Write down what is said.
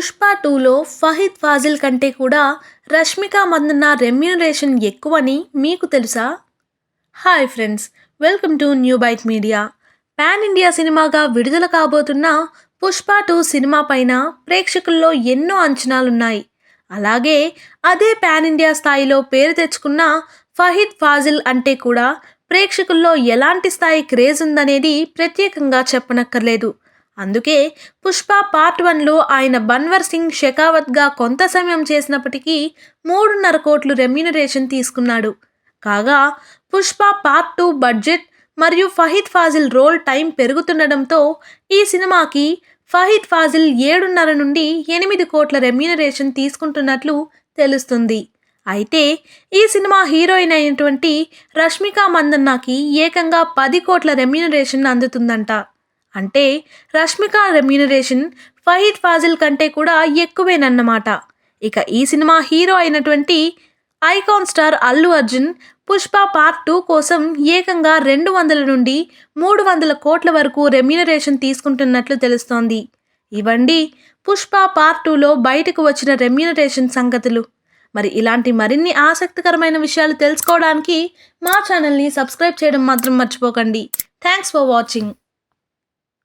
పుష్ప టూలో ఫహీద్ ఫాజిల్ కంటే కూడా రష్మిక మందన్న రెమ్యూనరేషన్ ఎక్కువని మీకు తెలుసా? Hi friends welcome to New Byte Media. Pan India సినిమాగా విడుదల కాబోతున్న పుష్ప టూ సినిమా పైన ప్రేక్షకుల్లో ఎన్నో అంచనాలున్నాయి. అలాగే అదే పాన్ ఇండియా స్థాయిలో పేరు తెచ్చుకున్న ఫహీద్ ఫాజిల్ అంటే కూడా ప్రేక్షకుల్లో ఎలాంటి స్థాయి క్రేజ్ ఉందనేది ప్రత్యేకంగా చెప్పనక్కర్లేదు. అందుకే పుష్ప పార్ట్ వన్లో ఆయన బన్వర్ సింగ్ షెకావత్గా కొంత సమయం చేసినప్పటికీ మూడున్నర కోట్లు రెమ్యూనరేషన్ తీసుకున్నాడు. కాగా పుష్ప పార్ట్ టూ బడ్జెట్ మరియు ఫహీద్ ఫాజిల్ రోల్ టైం పెరుగుతుండడంతో ఈ సినిమాకి ఫహీద్ ఫాజిల్ ఏడున్నర నుండి ఎనిమిది కోట్ల రెమ్యూనరేషన్ తీసుకుంటున్నట్లు తెలుస్తుంది. అయితే ఈ సినిమా హీరోయిన్ అయినటువంటి రష్మిక మందన్నకి ఏకంగా పది కోట్ల రెమ్యూనరేషన్ అందుతుందంట. అంటే రష్మిక రెమ్యూనరేషన్ ఫహీద్ ఫాజిల్ కంటే కూడా ఎక్కువేనన్నమాట. ఇక ఈ సినిమా హీరో అయినటువంటి icon star Allu Arjun Pushpa part two కోసం ఏకంగా రెండు వందల నుండి మూడు వందల కోట్ల వరకు రెమ్యూనరేషన్ తీసుకుంటున్నట్లు తెలుస్తోంది. ఇవండి పుష్ప పార్ట్ టూలో బయటకు వచ్చిన రెమ్యూనరేషన్ సంగతులు. మరి ఇలాంటి మరిన్ని ఆసక్తికరమైన విషయాలు తెలుసుకోవడానికి మా ఛానల్ని సబ్స్క్రైబ్ చేయడం మాత్రం మర్చిపోకండి. Thanks for watching.